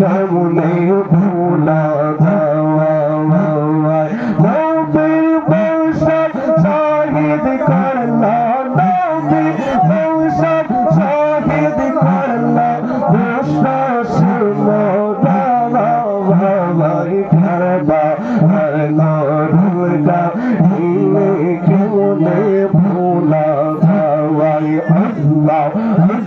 না মনে ভোলা।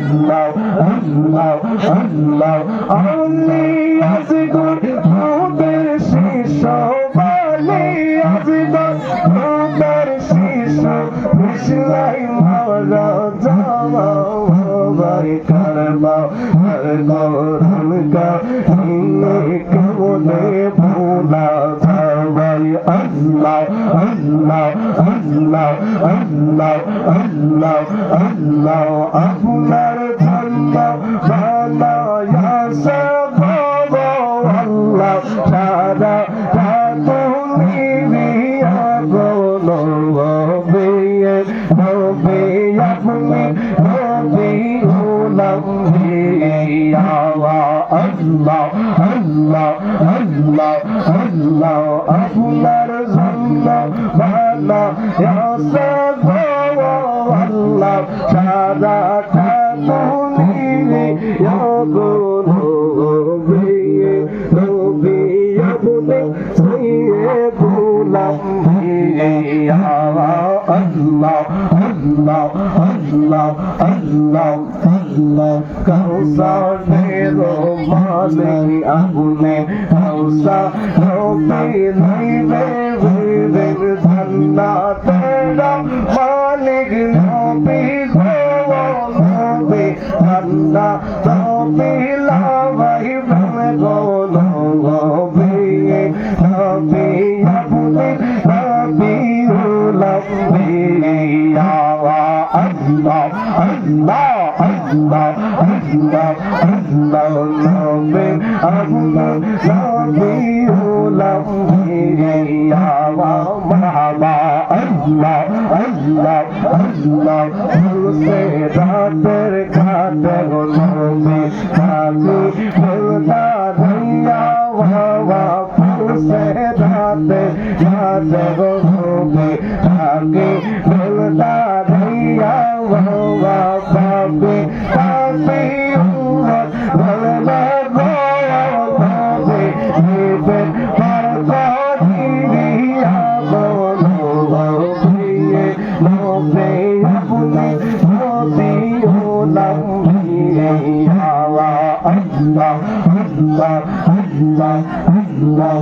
الله الله الله علي أصغر مدر شيشة علي أصغر مدر شيشة مش لاي مولا جاما وباري كربا هر قول هنكا إني كوني بولا ভাই আল্লাহ আল্লাহ আল্লাহ আল্লাহ আল্লাহ আল্লাহ, আপনার ঠান্ডা ভালা আসে ভালো আল্লাহ, সারা তুমি বলো হবে হবে আপনি হবে গোলাম আওয়া আল্লাহ আল্লাহ আল্লাহ আল্লাহ আপনার জন্য ভালো আল্লাহ সারা তুমি বিয়ে নবে আপনি সইয়ে আল্লাহ আল্লাহ আল্লাহ আল্লাহ আল্লাহ কৌসারের মালিক আপনি কৌসা নবী নইবে ভিড়ের ধান্না তেরা মালিক নবী গো নবী ধান্না নবী লাভাই গো আল্লাহ আল্লাহ নামে আল্লাহ নামে গোলাম ঘিরে হাওয়া মাহাবা আল্লাহ আল্লাহ আল্লাহ বলছে রাতের ঘাটে গোলামে খালি বলতা ধৈয়া হাওয়া বলছে রাতে ঘাটে গোলামে খালি বলতা ধৈয়া হাওয়া হবে আপনি হবে Allah, Allah, Allah, Allah, Allah, Allah,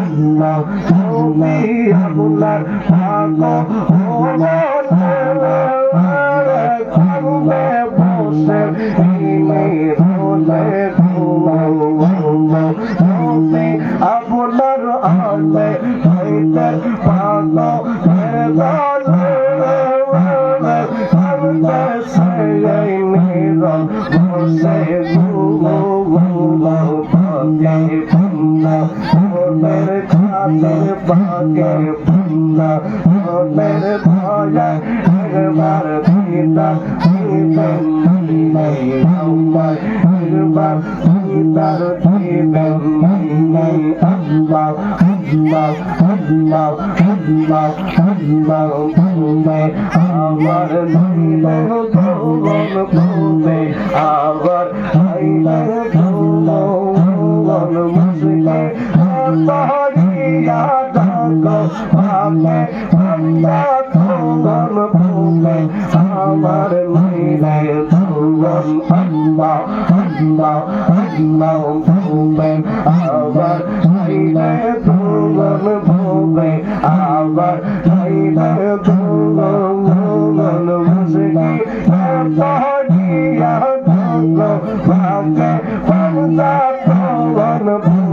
আল্লাহ নবী আল্লাহ ভালো হলো ভাবে বসে নিলে ভোলে নবী আপনার আলে হইলে ভালো Thank you. ভান্না ভোলের খাতের ভাগের ভান্না ভোলের ভয়া ঘরবার ভিনা ভিবেন ভিনাই ভাম্মাই আবার মন মুসলে তহরিয়া থাকো ভাবে ভাবনা তোমার ভূমে আমার মিলে ভুবন আল্লাহ আল্লাহ আল্লাহ ভূমে আবার মিলে ভুবন ভূমে আবার মিলে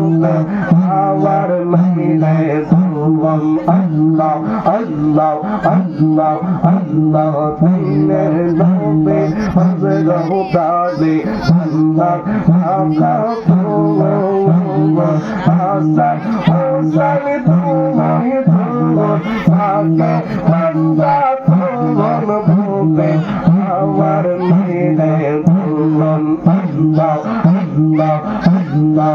আল্লাহ আমার মহিলায় বললাম আল্লাহ আল্লাহ আল্লাহ আল্লাহ তাইনের দাবে হজরত দাবে আল্লাহ আল্লাহ আল্লাহ হাসান হাসান তোমায় তোমায় সাথে বান্দা তোমার ভূমে আমার মহিলায় বললাম আল্লাহ আল্লাহ আল্লাহ